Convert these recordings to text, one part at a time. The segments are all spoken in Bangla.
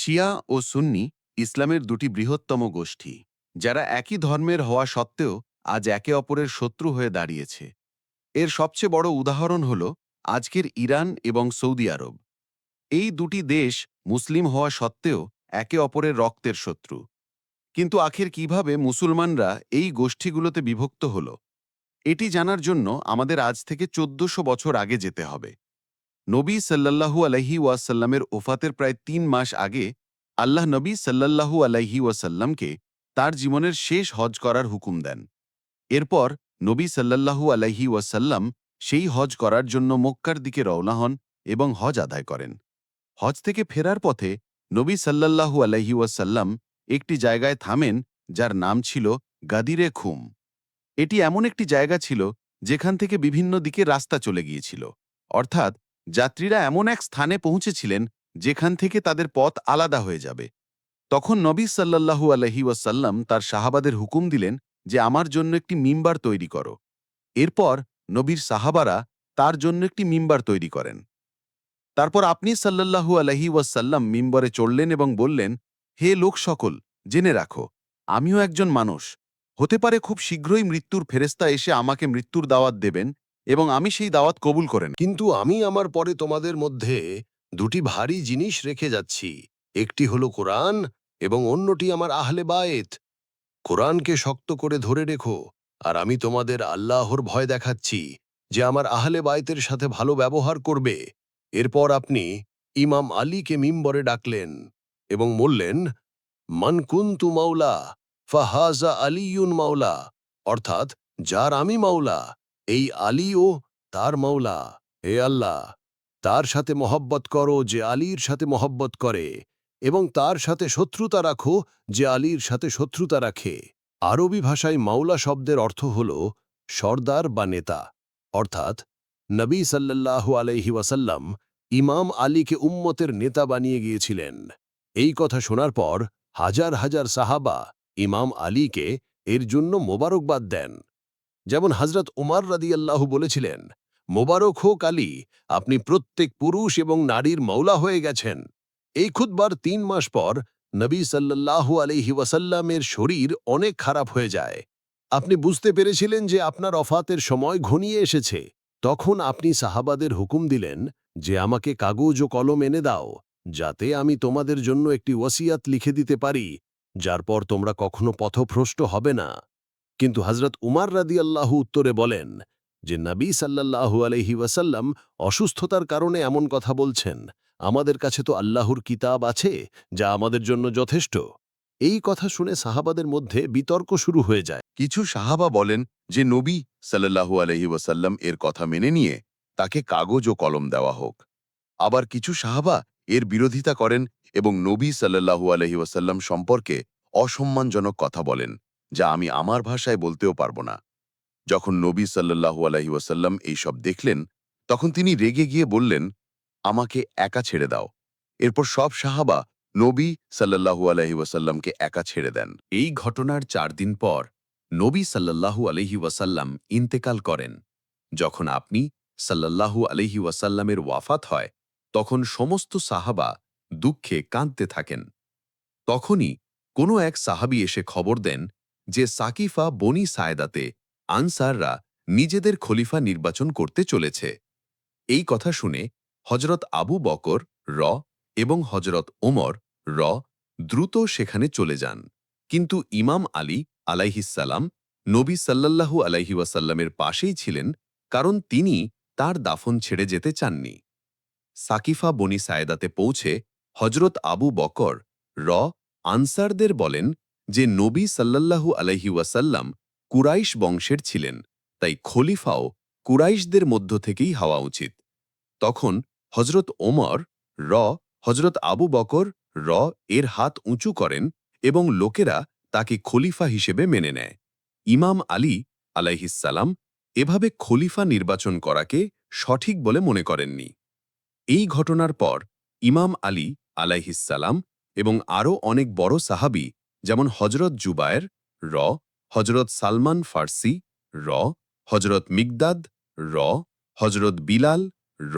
শিয়া ও সুন্নি ইসলামের দুটি বৃহত্তম গোষ্ঠী, যারা একই ধর্মের হওয়া সত্ত্বেও আজ একে অপরের শত্রু হয়ে দাঁড়িয়েছে। এর সবচেয়ে বড় উদাহরণ হল আজকের ইরান এবং সৌদি আরব। এই দুটি দেশ মুসলিম হওয়া সত্ত্বেও একে অপরের রক্তের শত্রু। কিন্তু আখের কীভাবে মুসলমানরা এই গোষ্ঠীগুলোতে বিভক্ত হল, এটি জানার জন্য আমাদের আজ থেকে চোদ্দশো বছর আগে যেতে হবে। নবী সাল্লাল্লাহু আলহি ওয়াসাল্লামের ওফাতের প্রায় তিন মাস আগে আল্লাহ নবী সাল্লাল্লাহু আলাইহি ওয়াসাল্লামকে তার জীবনের শেষ হজ করার হুকুম দেন। এরপর নবী সাল্লাল্লাহু আলাইহি ওয়াসাল্লাম সেই হজ করার জন্য মক্কার দিকে রওনা হন এবং হজ আদায় করেন। হজ থেকে ফেরার পথে নবী সাল্লাল্লাহু আলাইহি ওয়াসাল্লাম একটি জায়গায় থামেন যার নাম ছিল গাদিরে খুম। এটি এমন একটি জায়গা ছিল যেখান থেকে বিভিন্ন দিকে রাস্তা চলে গিয়েছিল। অর্থাৎ যাত্রীরা এমন এক স্থানে পৌঁছেছিলেন যেখান থেকে তাদের পথ আলাদা হয়ে যাবে। তখন নবী সাল্লাল্লাহু আলহি ওয়াসাল্লাম তার সাহাবাদের হুকুম দিলেন যে, আমার জন্য একটি মিম্বার তৈরি করো। এরপর নবীর সাহাবারা তার জন্য একটি মিম্বার তৈরি করেন। তারপর আপনি সাল্লাল্লাহু আলহি ওয়াসাল্লাম মিম্বরে চড়লেন এবং বললেন, হে লোক সকল, জেনে রাখো, আমিও একজন মানুষ। হতে পারে খুব শীঘ্রই মৃত্যুর ফেরেস্তা এসে আমাকে মৃত্যুর দাওয়াত দেবেন এবং আমি সেই দাওয়াত কবুল করেন কিন্তু আমি আমার পরে তোমাদের মধ্যে দুটি ভারী জিনিস রেখে যাচ্ছি। একটি হলো কোরআন এবং অন্যটি আমার আহলে বায়েত কোরআনকে শক্ত করে ধরে রেখো, আর আমি তোমাদের আল্লাহর ভয় দেখাচ্ছি যে আমার আহলে বায়েতের সাথে ভালো ব্যবহার করবে। এরপর আপনি ইমাম আলীকে মিম্বরে ডাকলেন এবং বললেন, মান কুন্তু মাওলা, ফাহাজা আলিউন মাওলা। অর্থাৎ, যার আমি মাওলা। এই আলী ও তার মাওলা, হে আল্লাহ। তার সাথে মহব্বত করো যে আলীর সাথে মহব্বত করে এবং তার সাথে শত্রুতা রাখো যে আলীর সাথে শত্রুতা রাখে। আরবি ভাষায় মাওলা শব্দের অর্থ হল সর্দার বা নেতা। অর্থাৎ নবী সাল্লাল্লাহু আলাইহি ওয়াসাল্লাম ইমাম আলীকে উম্মতের নেতা বানিয়ে গিয়েছিলেন। এই কথা শোনার পর হাজার হাজার সাহাবা ইমাম আলীকে এর জন্য মোবারকবাদ দেন। যেমন হজরত উমার রাদিয়াল্লাহু বলেছিলেন, মোবারক হোক আলী, আপনি প্রত্যেক পুরুষ এবং নারীর মৌলা হয়ে গেছেন। এই খুদবার তিন মাস পর নবী সাল্লাল্লাহু আলহি ওয়াসাল্লামের শরীর অনেক খারাপ হয়ে যায়। আপনি বুঝতে পেরেছিলেন যে আপনার অফাতের সময় ঘনিয়ে এসেছে। তখন আপনি সাহাবাদের হুকুম দিলেন যে, আমাকে কাগজ ও কলম এনে দাও, যাতে আমি তোমাদের জন্য একটি ওয়াসিয়াত লিখে দিতে পারি, যার পর তোমরা কখনো পথভ্রষ্ট হবে না। কিন্তু হজরত উমার রাদিয়াল্লাহু উত্তরে বলেন যে, নবী সাল্লাল্লাহু আলহি ওয়াসাল্লাম অসুস্থতার কারণে এমন কথা বলছেন। আমাদের কাছে তো আল্লাহর কিতাব আছে, যা আমাদের জন্য যথেষ্ট। এই কথা শুনে সাহাবাদের মধ্যে বিতর্ক শুরু হয়ে যায়। কিছু সাহাবা বলেন যে, নবী সাল্লাল্লাহু আলহি ওয়াসাল্লাম এর কথা মেনে নিয়ে তাকে কাগজ ও কলম দেওয়া হোক। আবার কিছু সাহাবা এর বিরোধিতা করেন এবং নবী সাল্লাল্লাহু আলহি ওয়াসাল্লাম সম্পর্কে অসম্মানজনক কথা বলেন। যা আমি আমার ভাষায় বলতেও পারব না। যখন নবী সাল্লাল্লাহু আলহি ওয়াসাল্লাম এইসব দেখলেন, তখন তিনি রেগে গিয়ে বললেন, আমাকে একা ছেড়ে দাও। এরপর সব সাহাবা নবী সাল্লাল্লাহু আলহি ওয়াসাল্লামকে একা ছেড়ে দেন। এই ঘটনার চার দিন পর নবী সাল্লাল্লাহু আলহি ওয়াসাল্লাম ইন্তেকাল করেন। যখন আপনি সাল্লাল্লাহু আলহি ওয়াসাল্লামের ওয়াফাত হয়, তখন সমস্ত সাহাবা দুঃখে কাঁদতে থাকেন। তখনই কোনো এক সাহাবি এসে খবর দেন যে সাকিফা বনি সায়দাতে আনসাররা নিজেদের খলিফা নির্বাচন করতে চলেছে। এই কথা শুনে হজরত আবু বকর, র এবং হজরত ওমর, র দ্রুত সেখানে চলে যান। কিন্তু ইমাম আলী আলাইহিসাল্লাম নবী সাল্লাল্লাহু আলাইহি ওয়াসাল্লামের পাশেই ছিলেন কারণ তিনি তার দাফন ছেড়ে যেতে চাননি। সাকিফা বনি সায়দাতে পৌঁছে হজরত আবু বকর, র, আনসারদের বলেন যে নবী সাল্লাল্লাহু আলাইহি ওয়াসাল্লাম কুরাইশ বংশের ছিলেন, তাই খলিফাও কুরাইশদের মধ্য থেকেই হওয়া উচিত। তখন হজরত ওমর, র হজরত আবু বকর, র, এর হাত উঁচু করেন এবং লোকেরা তাকে খলিফা হিসেবে মেনে নেয়। ইমাম আলী আলাইহিসাল্লাম এভাবে খলিফা নির্বাচন করাকে সঠিক বলে মনে করেননি। এই ঘটনার পর ইমাম আলী আলাইহিসাল্লাম এবং আরও অনেক বড় সাহাবি যেমন হজরত জুবায়ের র, হজরত সালমান ফার্সি র, হজরত মিগদাদ র, হজরত বিলাল র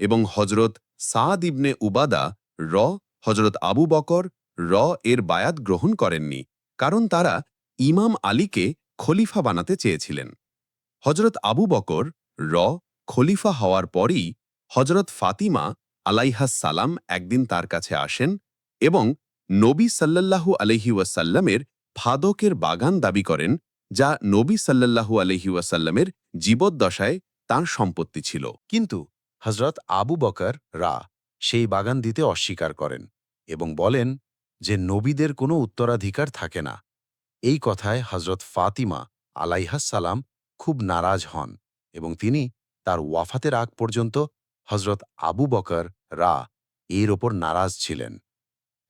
এবং হজরত সাদ ইবনে উবাদা র, হজরত আবু বকর র এর বায়াত গ্রহণ করেননি, কারণ তারা ইমাম আলীকে খলিফা বানাতে চেয়েছিলেন। হজরত আবু বকর র, খলিফা হওয়ার পরই হজরত ফাতিমা আলাইহাস সালাম একদিন তার কাছে আসেন এবং নবী সাল্লাল্লাহু আলহি ওয়াসাল্লামের ফাদকের বাগান দাবি করেন, যা নবী সাল্লাল্লাহু আলহি ওয়াসাল্লামের জীবদ্দশায় তাঁর সম্পত্তি ছিল। কিন্তু হজরত আবু বকর রা সেই বাগান দিতে অস্বীকার করেন এবং বলেন যে নবীদের কোনো উত্তরাধিকার থাকে না। এই কথায় হজরত ফাতিমা আলাইহাসালাম খুব নারাজ হন এবং তিনি তার ওয়াফাতের আগ পর্যন্ত হজরত আবু বকর রা এর ওপর নারাজ ছিলেন।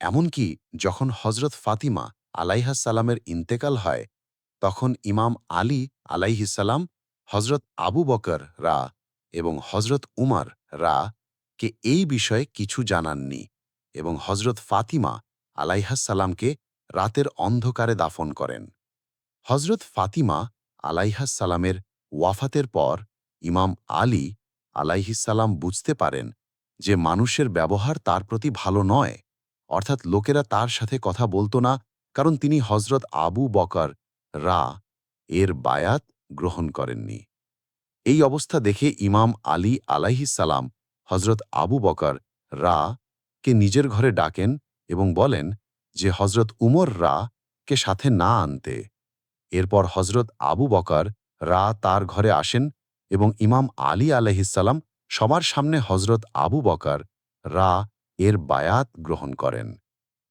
এমনকি যখন হজরত ফাতিমা আলাইহাসালামের ইন্তেকাল হয়, তখন ইমাম আলী আলাইহিসাল্লাম হজরত আবু বকর রা এবং হজরত উমার রা কে এই বিষয়ে কিছু জানাননি এবং হজরত ফাতিমা আলাইহাসাল্লামকে রাতের অন্ধকারে দাফন করেন। হজরত ফাতিমা আলাইহাসাল্লামের ওয়াফাতের পর ইমাম আলী আলাইহিসাল্লাম বুঝতে পারেন যে মানুষের ব্যবহার তার প্রতি ভালো নয়। অর্থাৎ লোকেরা তার সাথে কথা বলতো না, কারণ তিনি হজরত আবু বকর রা এর বায়াত গ্রহণ করেননি। এই অবস্থা দেখে ইমাম আলী আলাইহিসাল্লাম হজরত আবু বকর রা কে নিজের ঘরে ডাকেন এবং বলেন যে হজরত উমর রা কে সাথে না আনতে। এরপর হজরত আবু বকর রা তার ঘরে আসেন এবং ইমাম আলী আলাইহিসাল্লাম সবার সামনে হজরত আবু বকর রা এর বায়াত গ্রহণ করেন।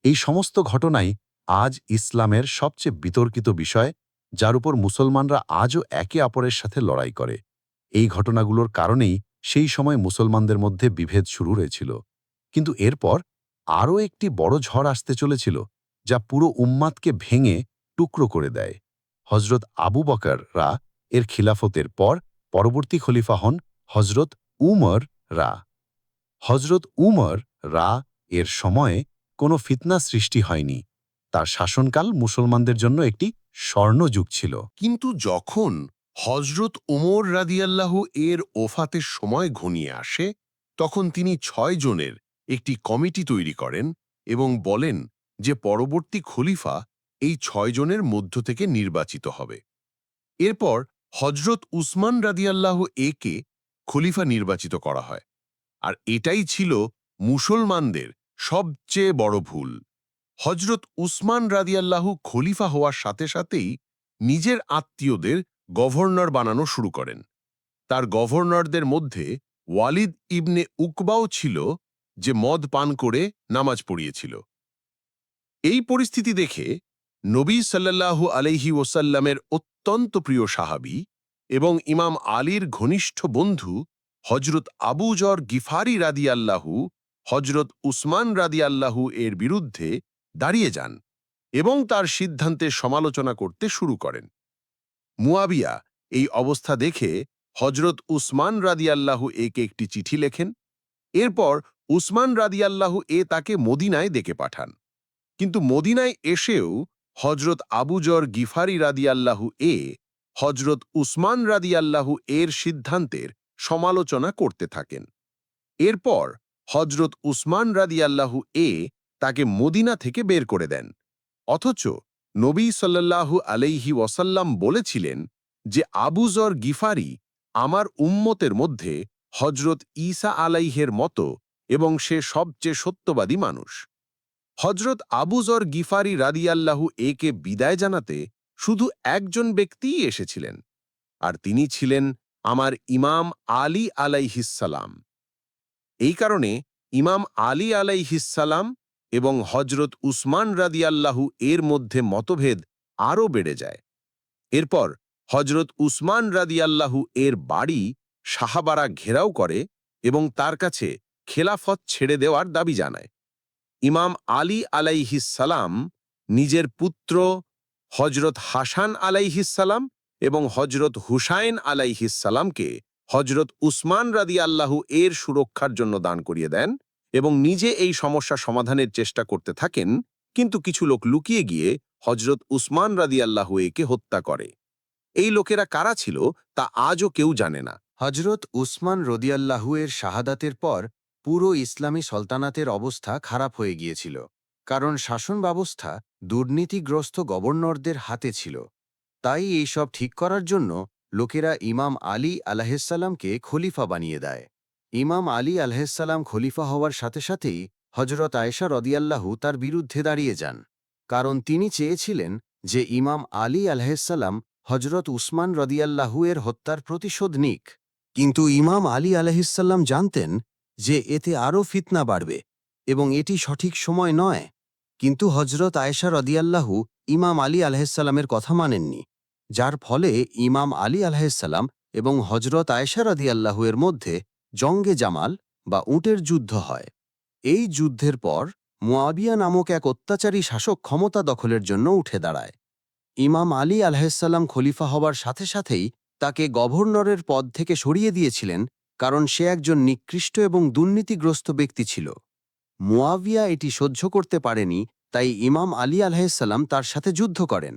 এই সমস্ত ঘটনাই আজ ইসলামের সবচেয়ে বিতর্কিত বিষয়, যার উপর মুসলমানরা আজও একে অপরের সাথে লড়াই করে। এই ঘটনাগুলোর কারণেই সেই সময় মুসলমানদের মধ্যে বিভেদ শুরু হয়েছিল। কিন্তু এরপর আরও একটি বড় ঝড় আসতে চলেছিল, যা পুরো উম্মাদকে ভেঙে টুকরো করে দেয়। হজরত আবু বকররা এর খিলাফতের পর পরবর্তী খলিফা হন হজরত উমর রা। হজরত উমর রা এর সময়ে কোনো ফিতনা সৃষ্টি হয়নি। তার শাসনকাল মুসলমানদের জন্য একটি স্বর্ণযুগ ছিল। কিন্তু যখন হজরত ওমর রাদিয়াল্লাহু এর ওফাতের সময় ঘনিয়ে আসে, তখন তিনি ছয় জনের একটি কমিটি তৈরি করেন এবং বলেন যে পরবর্তী খলিফা এই ছয় জনের মধ্য থেকে নির্বাচিত হবে। এরপর হজরত উসমান রাদিয়াল্লাহু একে খলিফা নির্বাচিত করা হয়। আর এটাই ছিল মুসলমানদের সবচেয়ে বড় ভুল। হজরত উসমান রাদিয়াল্লাহু খলিফা হওয়ার সাথে সাথেই নিজের আত্মীয়দের গভর্নর বানানো শুরু করেন। তার গভর্নরদের মধ্যে ওয়ালিদ ইবনে উকবাও ছিল যে মদ পান করে নামাজ পড়িয়েছিল। এই পরিস্থিতি দেখে নবী সাল্লাল্লাহু আলাইহি ওসাল্লামের অত্যন্ত প্রিয় সাহাবী এবং ইমাম আলীর ঘনিষ্ঠ বন্ধু হজরত আবুজর গিফারি রাদিয়াল্লাহু হজরত উসমান রাদিয়াল্লাহু এর বিরুদ্ধে দাঁড়িয়ে যান এবং তার সিদ্ধান্তে সমালোচনা করতে শুরু করেন। মুয়াবিয়া এই অবস্থা দেখে হজরত উসমান রাদিয়াল্লাহু একে একটি চিঠি লেখেন, এরপর উসমান রাদিয়াল্লাহু এ তাকে মদিনায় ডেকে পাঠান। কিন্তু মদিনায় এসেও হজরত আবুজর গিফারি রাদিয়াল্লাহু এ হজরত উসমান রাদিয়াল্লাহু এর সিদ্ধান্তের সমালোচনা করতে থাকেন। এরপর হজরত উসমান রাদিয়াল্লাহু এ তাকে মদিনা থেকে বের করে দেন। অথচ নবী সাল্লাল্লাহু আলাইহি ওয়াসাল্লাম বলেছিলেন যে আবুজর গিফারি আমার উম্মতের মধ্যে হজরত ঈসা আলাইহের মতো এবং সে সবচেয়ে সত্যবাদী মানুষ। হজরত আবুজর গিফারি রাদিয়াল্লাহু একে বিদায় জানাতে শুধু একজন ব্যক্তিই এসেছিলেন, আর তিনি ছিলেন আমার ইমাম আলী আলাইহিসালাম এই কারণে ইমাম আলী আলাইহিসালাম এবং হজরত উসমান রাদিয়াল্লাহু এর মধ্যে মতভেদ আরও বেড়ে যায়। এরপর হজরত উসমান রাদিয়াল্লাহু এর বাড়ি সাহাবারা ঘেরাও করে এবং তার কাছে খেলাফত ছেড়ে দেওয়ার দাবি জানায়। ইমাম আলী আলাইহিসালাম নিজের পুত্র হজরত হাসান আলাইহিসালাম এবং হজরত হুসাইন আলাইহিসালামকে হজরত উসমান রাদি আল্লাহু এর সুরক্ষার জন্য দান করিয়ে দেন এবং নিজে এই সমস্যা সমাধানের চেষ্টা করতে থাকেন, কিন্তু কিছু লোক লুকিয়ে গিয়ে হজরত উসমান রাদি আল্লাহু একে হত্যা করে। এই লোকেরা কারা ছিল তা আজও কেউ জানে না। হজরত উসমান রদিয়াল্লাহু এর শাহাদাতের পর পুরো ইসলামী সলতানাতের অবস্থা খারাপ হয়ে গিয়েছিল, কারণ শাসন ব্যবস্থা দুর্নীতিগ্রস্ত গভর্নরদের হাতে ছিল। তাই এইসব ঠিক করার জন্য লোকেরা ইমাম আলী আলাহিসাল্লামকে খলিফা বানিয়ে দেয়। ইমাম আলী আলাহিসাল্লাম খলিফা হওয়ার সাথে সাথেই হজরত আয়েশা রদিয়াল্লাহু তার বিরুদ্ধে দাঁড়িয়ে যান। কারণ তিনি চেয়েছিলেন যে ইমাম আলী আলাহিসাল্লাম হজরত উসমান রদিয়াল্লাহু এর হত্যার প্রতিশোধ নিক। কিন্তু ইমাম আলী আলাহিসাল্লাম জানতেন যে এতে আরও ফিতনা বাড়বে এবং এটি সঠিক সময় নয়। কিন্তু হজরত আয়েশা রদিয়াল্লাহু ইমাম আলী আলাহিসাল্লামের কথা মানেননি। যার ফলে ইমাম আলী আলাহিসাল্লাম এবং হজরত আয়েশা রদিয়াল্লাহু এর মধ্যে জঙ্গে জামাল বা উটের যুদ্ধ হয়। এই যুদ্ধের পর মুয়াবিয়া নামক এক অত্যাচারী শাসক ক্ষমতা দখলের জন্য উঠে দাঁড়ায়। ইমাম আলী আলাহিসাল্লাম খলিফা হবার সাথে সাথেই তাকে গভর্নরের পদ থেকে সরিয়ে দিয়েছিলেন কারণ সে একজন নিকৃষ্ট এবং দুর্নীতিগ্রস্ত ব্যক্তি ছিল। মুয়াবিয়া এটি সহ্য করতে পারেনি, তাই ইমাম আলী আলাহিসাল্লাম তার সাথে যুদ্ধ করেন।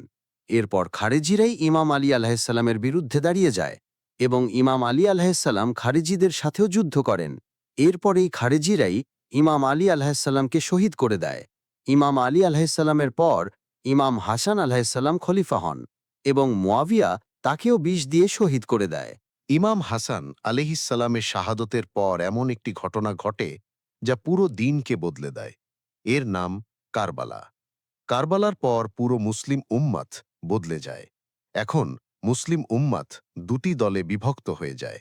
এরপর খারেজিরাই ইমাম আলী আলাহিসাল্লামের বিরুদ্ধে দাঁড়িয়ে যায় এবং ইমাম আলী আলাহিসাল্লাম খারেজিদের সাথেও যুদ্ধ করেন। এরপরেই খারেজিরাই ইমাম আলী আলাহিসাল্লামকে শহীদ করে দেয়। ইমাম আলী আলাহিসাল্লামের পর ইমাম হাসান আলাহিসাল্লাম খলিফা হন এবং মুয়াবিয়া তাকেও বিষ দিয়ে শহীদ করে দেয়। ইমাম হাসান আলিহিসাল্লামের শাহাদতের পর এমন একটি ঘটনা ঘটে যা পুরো দিনকে বদলে দেয়। এর নাম কারবালা। কারবালার পর পুরো মুসলিম উম্মাত বদলে যায়। এখন মুসলিম উম্মাত দুটি দলে বিভক্ত হয়ে যায়।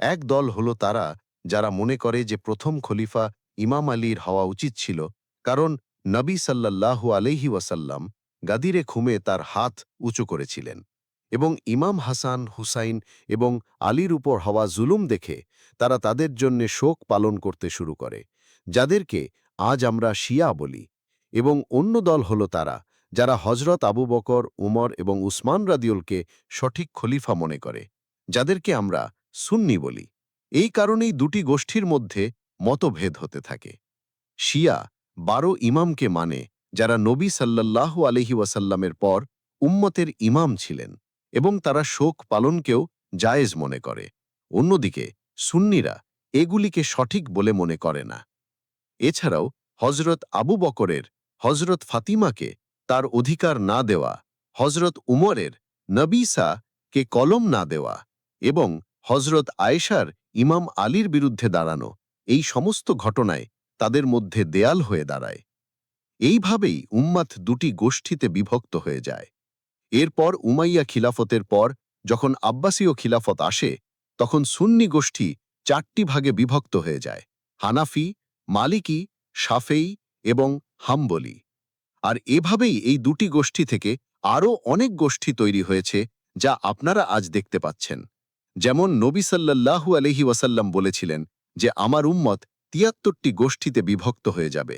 এক দল হল তারা যারা মনে করে যে প্রথম খলিফা ইমাম আলীর হওয়া উচিত ছিল, কারণ নবী সাল্লাল্লাহু আলহি ওয়াসাল্লাম গাদিরে খুমে তার হাত উঁচু করেছিলেন এবং ইমাম হাসান, হুসাইন এবং আলীর উপর হওয়া জুলুম দেখে তারা তাদের জন্যে শোক পালন করতে শুরু করে, যাদেরকে আজ আমরা শিয়া বলি এবং অন্য দল হল তারা যারা হজরত আবু বকর, উমর এবং উসমান রাদিউলকে সঠিক খলিফা মনে করে, যাদেরকে আমরা সুন্নি বলি। এই কারণেই দুটি গোষ্ঠীর মধ্যে মতভেদ হতে থাকে। শিয়া বারো ইমামকে মানে যারা নবী সাল্লাল্লাহু আলহি ওয়াসাল্লামের পর উম্মতের ইমাম ছিলেন এবং তারা শোক পালনকেও জায়েজ মনে করে। অন্যদিকে সুন্নিরা এগুলিকে সঠিক বলে মনে করে না। এছাড়াও হজরত আবু বকরের হজরত ফাতিমাকে তার অধিকার না দেওয়া হজরত উমরের নবীসা কে কলম না দেওয়া এবং হজরত আয়েশার ইমাম আলীর বিরুদ্ধে দাঁড়ানো, এই সমস্ত ঘটনায় তাদের মধ্যে দেয়াল হয়ে দাঁড়ায়। এইভাবেই উম্মাত দুটি গোষ্ঠীতে বিভক্ত হয়ে যায়। এরপর উমাইয়া খিলাফতের পর, যখন আব্বাসীয় খিলাফত আসে, তখন সুন্নি গোষ্ঠী চারটি ভাগে বিভক্ত হয়ে যায়, হানাফি, মালিকি সাফেই এবং হাম্বলি। আর এভাবেই এই দুটি গোষ্ঠী থেকে আরও অনেক গোষ্ঠী তৈরি হয়েছে যা আপনারা আজ দেখতে পাচ্ছেন। যেমন নবী সাল্লাহু আলহি ওয়াসাল্লাম বলেছিলেন যে, আমার উম্মত তিয়াত্তরটি গোষ্ঠীতে বিভক্ত হয়ে যাবে।